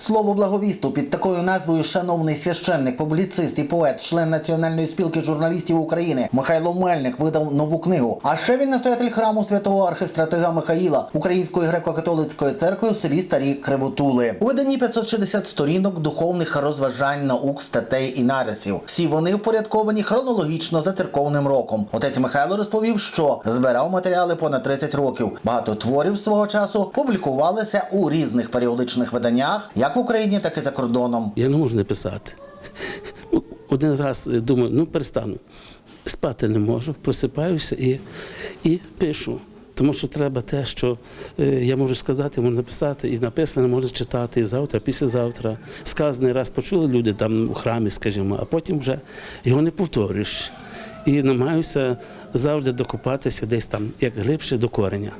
Слово благовісту під такою назвою шановний священник, публіцист і поет, член Національної спілки журналістів України Михайло Мельник видав нову книгу. А ще він настоятель храму святого архистратига Михаїла Української греко-католицької церкви в селі Старі Кривотули. У виданні 560 сторінок духовних розважань, наук, статей і нарисів. Всі вони впорядковані хронологічно за церковним роком. Отець Михайло розповів, що збирав матеріали понад 30 років. Багато творів свого часу публікувалися у різних періодичних виданнях, як в Україні, так і за кордоном. Я не можу не писати. Один раз е, думаю, ну перестану. Спати не можу, просипаюся і, і пишу. Тому що треба те, що е, я можу сказати, можу написати, і написане можу читати і завтра, післязавтра. Сказаний раз почули люди там у храмі, скажімо, а потім вже його не повторюєш. І намагаюся завжди докопатися десь там, як глибше до кореня,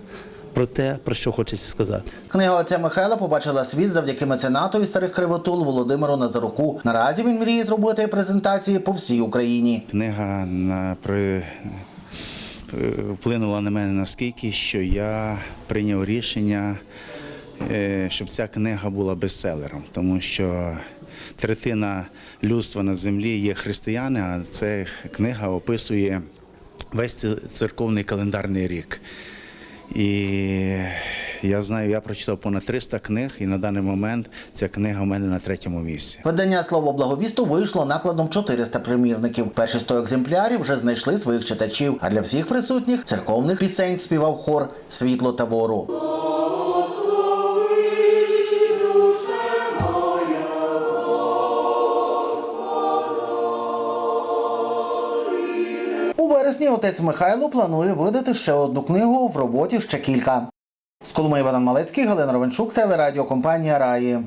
про те, про що хочеться сказати. Книга отця Михайла побачила світ завдяки меценату із старих кривотул Володимиру Назаруку. Наразі він мріє зробити презентації по всій Україні. Книга на, при, е, вплинула на мене наскільки, що я прийняв рішення, е, щоб ця книга була бестселером, тому що третина людства на землі є християни, а ця книга описує весь церковний календарний рік. І я знаю, я прочитав понад 300 книг, і на даний момент ця книга в мене на третьому місці. Видання слово благовісту вийшло накладом 400 примірників. Перші 100 екземплярів вже знайшли своїх читачів. А для всіх присутніх церковних пісень співав хор Світло та вору. Вересні отець Михайло планує видати ще одну книгу в роботі ще кілька. З Коломиї Богдан Малецький, Галина Ровенчук, телерадіокомпанія Раї.